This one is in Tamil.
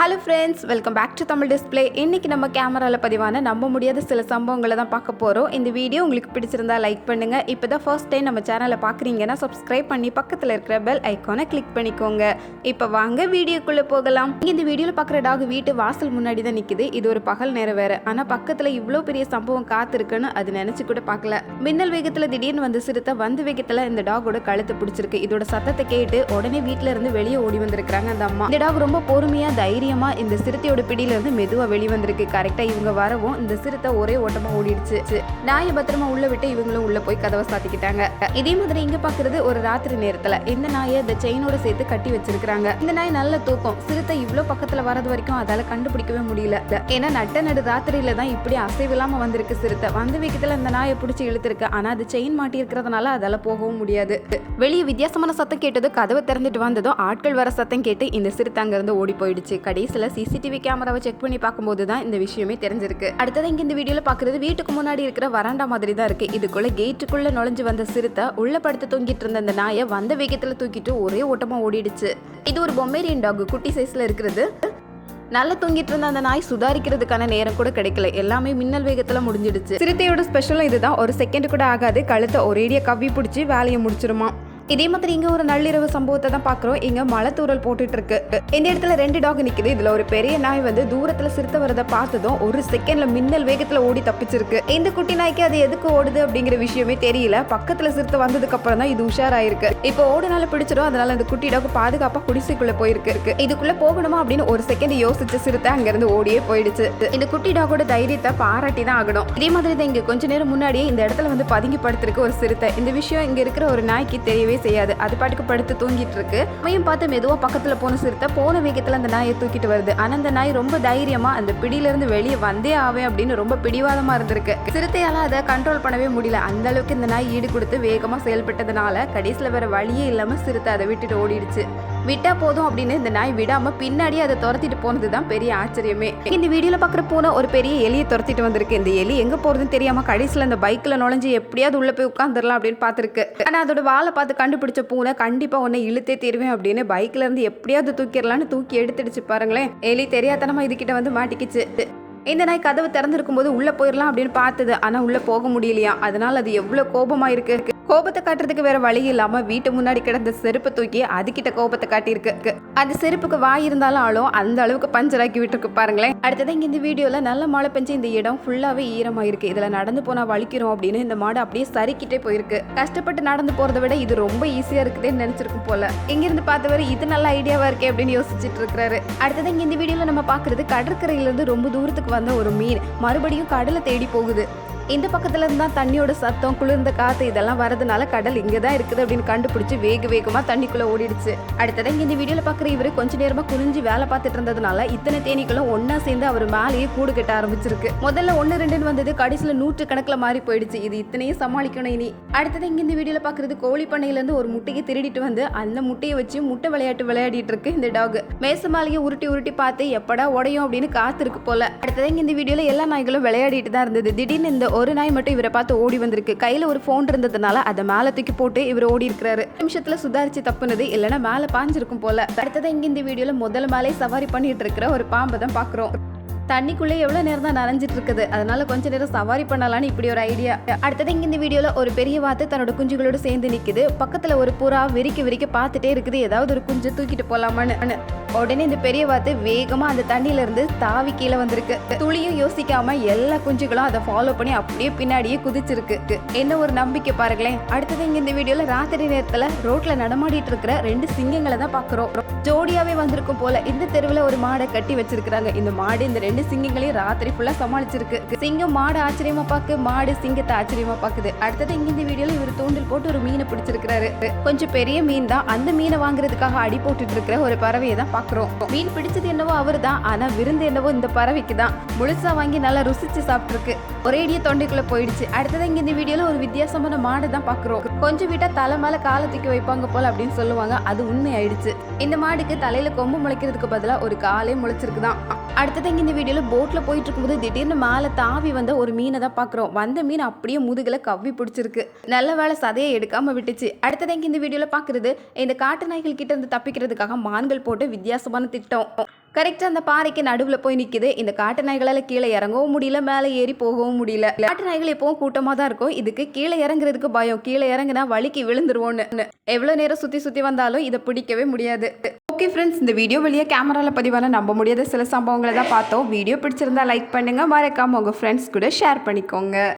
Hello friends welcome back to Tamil display இன்னைக்கு நம்ம கேமராவில் பதிவான நம்ப முடியாத சில சம்பவங்களை தான் பார்க்க போகிறோம் இந்த வீடியோ உங்களுக்கு பிடிச்சிருந்தா லைக் பண்ணுங்கள் இப்போ தான் ஃபர்ஸ்ட் டைம் நம்ம சேனலை பார்க்குறீங்கன்னா சப்ஸ்கிரைப் பண்ணி பக்கத்தில் இருக்கிற பெல் ஐக்கானை கிளிக் பண்ணிக்கோங்க. இப்போ வாங்க வீடியோக்குள்ளே போகலாம். இந்த வீடியோவில் பார்க்குற டாக் வீட்டு வாசல் முன்னாடி தான் நிற்கிது இது ஒரு பகல் நேரம் வேறு. ஆனால் பக்கத்தில் இவ்வளோ பெரிய சம்பவம் காத்திருக்குன்னு அது நினச்சி கூட பார்க்கல. மின்னல் வேகத்தில் திடீர்னு வந்து சிறுத்தை வந்து வேகத்தில் இந்த டாகோட கழுத்தை பிடிச்சிருக்கு. இதோட சத்தத்தை கேட்டு உடனே வீட்டிலேருந்து வெளியே ஓடி வந்திருக்கிறாங்க அந்த அம்மா. இந்த டாக் ரொம்ப பொறுமையாக தைரியம் இந்த சிறுத்தையோட பிடியில இருந்து மெதுவா வெளிவந்திருக்கு கரெக்டா இவங்க வரவும் இந்த சிறுத்தை ஒரே ஓட்டமா ஓடிடுச்சு. நாயை பத்திரமா உள்ள விட்டு இவங்களும் உள்ள போய் கதவை சாத்திக்கிட்டாங்க. இதே மாதிரி இங்க பாக்குறது ஒரு ராத்திரி நேரத்துல. இந்த நாயை இந்த செயினோட சேர்த்து கட்டி வச்சிருக்காங்க இந்த நாய் நல்ல தூக்கம். சிறுத்தை இவ்வளவு பக்கத்துல வரது வரைக்கும் அதால கண்டுபிடிக்கவே முடியல. ஏன்னா நட்ட நடு ராத்திரியில தான் இப்படி அசைவில்லாம வந்திருக்கு சிறுத்தை. வந்த வீக்கத்துல இந்த நாயை பிடிச்சி இழுத்துருக்கு. ஆனா அது செயின் மாட்டி இருக்கிறதுனால அதால போகவும் முடியாது. வெளியே வித்தியாசமான சத்தம் கேட்டதும் கதவை திறந்துட்டு வந்ததும் ஆட்கள் வர சத்தம் கேட்டு இந்த சிறுத்தை அங்கிருந்து ஓடி போயிடுச்சு. கடைசியில் சிசிடிவி கேமராவை செக் பண்ணி பார்க்கும்போது தான் இந்த விஷயமே தெரிஞ்சிருக்கு. அடுத்தது இங்கே இந்த வீடியோவில் பார்க்குறது வீட்டுக்கு முன்னாடி இருக்கிற வராண்டா மாதிரி தான் இருக்குது இதுக்குள்ள கேட்டுக்குள்ளே நுழைஞ்சு வந்த சிறுத்தை உள்ள படுத்து தூங்கிட்டு இருந்த அந்த நாயை வந்த வேகத்தில் தூக்கிட்டு ஒரே ஓட்டமாக ஓடிடுச்சு. இது ஒரு பொம்மேரியன் டாக் குட்டி சைஸில் இருக்கிறது. நல்லா தூங்கிட்டு இருந்த அந்த நாய் சுதாரிக்கிறதுக்கான நேரம் கூட கிடைக்கல. எல்லாமே மின்னல் வேகத்துல முடிஞ்சிடுச்சு. சிறுத்தையோட ஸ்பெஷலும் இதுதான். ஒரு செகண்ட் கூட ஆகாது. கழுத்தை ஒரேடியா கவ்வி பிடிச்சி வேலையை முடிச்சிருமா. இதே மாதிரி இங்க ஒரு நள்ளிரவு சம்பவத்தை தான் பாக்குறோம் இங்க மழை தூரல் போட்டுட்டு இருக்கு இந்த இடத்துல ரெண்டு டாக் நிக்குது. இதுல ஒரு பெரிய நாய் வந்து தூரத்துல சிறுத்தை வரதை பார்த்ததும் ஒரு செகண்ட்ல மின்னல் வேகத்துல ஓடி தப்பிச்சிருக்கு. இந்த குட்டி நாய்க்கு அது எதுக்கு ஓடுது அப்படிங்கிற விஷயமே தெரியல. பக்கத்துல சிறுத்தை வந்ததுக்கு அப்புறம் தான் இது உஷாராயிருக்கு. இப்போ ஓடுனால பிடிச்சிடும் அதனால அந்த குட்டி டாக் பாதுகாப்பா குடிசைக்குள்ள போயிருக்கு. இருக்கு. இதுக்குள்ள போகணுமா அப்படின்னு ஒரு செகண்ட் யோசிச்சு சிறுத்தை அங்கேருந்து ஓடியே போயிடுச்சு. இந்த குட்டி டாகோட தைரியத்தை பாராட்டி தான் ஆகணும். இதே மாதிரி தான் இங்க கொஞ்ச நேரம் முன்னாடியே இந்த இடத்துல வந்து பதுங்கி படுத்திருக்கு ஒரு சிறுத்தை. இந்த விஷயம் இங்க இருக்கிற ஒரு நாய்க்கு தெரியவே செய்யாது. அது பாட்டுக்கு படுத்து தூங்கிட்டு இருக்கு. அவையும் பார்த்து மெதுவாக பக்கத்தில் போன சிறுத்தை போன வேகத்தில் அந்த நாயை தூக்கிட்டு வருது. ஆனால் அந்த நாய் ரொம்ப தைரியமாக அந்த பிடியிலேருந்து வெளியே வந்தே ஆவேன் அப்படின்னு ரொம்ப பிடிவாதமாக இருந்திருக்கு. சிறுத்தையால் அதை கண்ட்ரோல் பண்ணவே முடியல. அந்த அளவுக்கு இந்த நாய் ஈடு கொடுத்து வேகமாக செயல்பட்டதுனால கடைசியில் வேற வழியே இல்லாமல் சிறுத்தை அதை விட்டுட்டு ஓடிடுச்சு. விட்டா போதும் அப்படின்னு இந்த நாய் விடாம பின்னாடியே அதை துரத்திட்டு போனதுதான் பெரிய ஆச்சரியமே. இந்த வீடியோல பாக்குற பூனை ஒரு பெரிய எலியை துரத்திட்டு வந்திருக்கு. இந்த எலி எங்க போறதுன்னு தெரியாம கடைசியில அந்த பைக்ல நுழைஞ்சு எப்படியாவது உள்ள போய் உட்காந்துடலாம் அப்படின்னு பார்த்துருக்கு. ஆனா அதோட வாழை பார்த்து கண்டுபிடிச்ச பூனை கண்டிப்பா உன்னை இழுத்தே தீருவேன் அப்படின்னு பைக்ல இருந்து எப்படியாவது தூக்கிடலான்னு தூக்கி எடுத்துடுச்சு பாருங்களேன். எலி தெரியாதனமா இதுக்கிட்ட வந்து மாட்டிக்கிச்சு. இந்த நாய் கதவு திறந்திருக்கும் போது உள்ள போயிடலாம் அப்படின்னு பார்த்தது. ஆனா உள்ள போக முடியலையா? அதனால அது எவ்வளவு கோபமா இருக்கு கோபத்தை காட்டுறதுக்கு வேற வழி இல்லாம வீட்டு முன்னாடி கிடந்த செருப்பை தூக்கி அதுகிட்ட கோபத்தை காட்டியிருக்கு. அந்த செருப்புக்கு வாய் இருந்தாலும் ஆளும் அந்த அளவுக்கு பஞ்சராக்கி விட்டுருக்கு பாருங்களேன். அடுத்தது இங்க இந்த வீடியோல நல்ல மழை பெஞ்சு இந்த இடம் ஃபுல்லாவே ஈரமா இருக்கு. இதுல நடந்து போனா வலிக்கிறோம் அப்படின்னு இந்த மாடு அப்படியே சறுக்கிட்டே போயிருக்கு. கஷ்டப்பட்டு நடந்து போறதை விட இது ரொம்ப ஈஸியா இருக்குதுன்னு நினைச்சிருக்கும் போல. இங்க இருந்து பார்த்தவரை இது நல்ல ஐடியாவா இருக்கே அப்படின்னு யோசிச்சுட்டு இருக்காரு அடுத்தது இங்க இந்த வீடியோல நம்ம பாக்குறது கடற்கரையில இருந்து ரொம்ப தூரத்துக்கு வந்த ஒரு மீன். மறுபடியும் கடலை தேடி போகுது. இந்த பக்கத்துல இருந்தா தண்ணியோட சத்தம் குளிர்ந்த காத்து இதெல்லாம் வரதுனால கடல் இங்கே தான் இருக்குது அப்படின்னு கண்டுபிடிச்சு வேக வேகமா தண்ணிக்குள்ள ஓடிடுச்சு. அடுத்தது இங்க இந்த வீடியோல பாக்குற இவரு கொஞ்ச நேரமா குனிஞ்சு வேலை பார்த்துட்டு இருந்ததுனால இத்தனை தேனீக்களும் ஒன்னா சேர்ந்து அவர் மேலேயே கூடு கட்ட ஆரம்பிச்சிருக்கு. முதல்ல ஒன்று ரெண்டுன்னு வந்தது கடைசியில நூற்று கணக்குல மாறி போயிடுச்சு. இது இத்தனையும் சமாளிக்கணும் இனி. அடுத்தது இங்க இந்த வீடியோல பாக்குறது கோழி பண்ணையில இருந்து ஒரு முட்டையை திருடிட்டு வந்து அந்த முட்டையை வச்சு முட்டை விளையாட்டு விளையாடிட்டு இருக்கு இந்த டாக். மேச மாலையை உருட்டி உருட்டி பார்த்து எப்படா உடையும் அப்படின்னு காத்திருக்கு போல. அடுத்தது இங்க இந்த வீடியோல எல்லா நாய்களும் விளையாடிட்டு தான் இருந்தது. திடீர்னு இந்த ஒரு நாய் மட்டும் இவரை பார்த்து ஓடி வந்திருக்கு. கையில் ஒரு ஃபோன் இருந்ததுனால அதை மேலே தூக்கி போட்டு இவர் ஓடி இருக்கிறாரு. நிமிஷத்தில் சுதாரிச்சு தப்புனது இல்லைன்னா மேலே பாஞ்சிருக்கும் போல. அடுத்தது இங்கே இந்த வீடியோவில் முதல் மேலே சவாரி பண்ணிட்டு இருக்கிற ஒரு பாம்பை தான் பார்க்குறோம். தண்ணிக்குள்ளே எவ்வளோ நேரம் தான் நனைஞ்சிட்டு இருக்குது. அதனால கொஞ்ச நேரம் சவாரி பண்ணலான்னு இப்படி ஒரு ஐடியா அடுத்தது இங்கே இந்த வீடியோவில் ஒரு பெரிய வாத்து தன்னோட குஞ்சுகளோடு சேர்ந்து நிற்குது பக்கத்தில் ஒரு புறா விரிக்க விரிக்க பார்த்துட்டே இருக்குது. ஏதாவது ஒரு குஞ்சு தூக்கிட்டு போகலாமான்னு உடனே இந்த பெரிய வாத்து வேகமா அந்த தண்ணியிலேருந்து தாவி கீழே வந்திருக்கு. துளியும் யோசிக்காம எல்லா குஞ்சுகளும் அதை ஃபாலோ பண்ணி அப்படியே பின்னாடியே குதிச்சிருக்கு. என்ன ஒரு நம்பிக்கை பாருங்களேன். அடுத்தது இங்க இந்த வீடியோல ராத்திரி நேரத்துல ரோட்ல நடமாடிட்டு இருக்கிற ரெண்டு சிங்கங்களை தான் பாக்குறோம் ஜோடியாவே வந்திருக்கும் போல இந்த தெருவுல ஒரு மாடை கட்டி வச்சிருக்காங்க இந்த மாடு இந்த ரெண்டு சிங்கங்களையும் ராத்திரி ஃபுல்லா சமாளிச்சிருக்கு. சிங்கம் மாடு ஆச்சரியமா பாக்கு மாடு சிங்கத்தை ஆச்சரியமா பாக்குது அடுத்தது இங்க இந்த வீடியோல இவர் தூண்டில் போட்டு ஒரு மீனை பிடிச்சிருக்கிறாரு. கொஞ்சம் பெரிய மீன் தான். அந்த மீனை வாங்குறதுக்காக அடி போட்டுட்டு இருக்கிற ஒரு பறவையை தான் பார்க்குறோம் மீன் பிடிச்சது என்னவோ அவர் தான் ஆனால் விருந்து என்னவோ இந்த பறவைக்கு தான் முழுசா வாங்கி நல்லா ருசிச்சு சாப்பிட்ருக்கு ஒரேடியே தொண்டைக்குள்ளே போயிடுச்சு. அடுத்தது இங்கே இந்த வீடியோவில் ஒரு வித்தியாசமான மாடு தான் பார்க்குறோம் கொஞ்சம் வீட்டாக தலை மேலே காலை தூக்கி வைப்பாங்க போல் அப்படின்னு சொல்லுவாங்க. அது உண்மை ஆயிடுச்சு இந்த மாடுக்கு தலையில் கொம்பு முளைக்கிறதுக்கு பதிலாக ஒரு காலே முளைச்சிருக்குதான். அடுத்தது இங்கே இந்த வீடியோவில் போட்டில் போயிட்டு இருக்கும்போது திடீர்னு மேலே தாவி வந்த ஒரு மீனை தான் பார்க்குறோம் வந்த மீன் அப்படியே முதுகில் கவ்வி பிடிச்சிருக்கு. நல்ல வேலை சதையை எடுக்காமல் விட்டுச்சு. அடுத்தது இங்கே இந்த வீடியோவில் பார்க்குறது இந்த காட்டு நாய்கள் கிட்ட இருந்து தப்பிக்கிறதுக்காக மான்கள் போட்டு வித்தியாசமான திட்டம். கரெக்டாக அந்த பாறைக்கு நடுவில் போய் நிற்கிது இந்த காட்டு நாய்களால் கீழே இறங்கவும் முடியல மேலே ஏறி போகவும் முடியல. காட்டு நாய்கள் எப்பவும் கூட்டமாக தான் இருக்கும். இதுக்கு கீழே இறங்குறதுக்கு பயம். கீழே இறங்குனா வலிக்கு விழுந்துருவோன்னு. எவ்வளோ நேரம் சுற்றி சுற்றி வந்தாலும் இதை பிடிக்கவே முடியாது. ஓகே ஃப்ரெண்ட்ஸ் இந்த வீடியோ வெளியே கேமராவில் பதிவான நம்ப முடியாத சில சம்பவங்களை தான் பார்த்தோம். வீடியோ பிடிச்சிருந்தா லைக் பண்ணுங்கள் மறக்காமல் உங்கள் ஃப்ரெண்ட்ஸ் கூட ஷேர் பண்ணிக்கோங்க.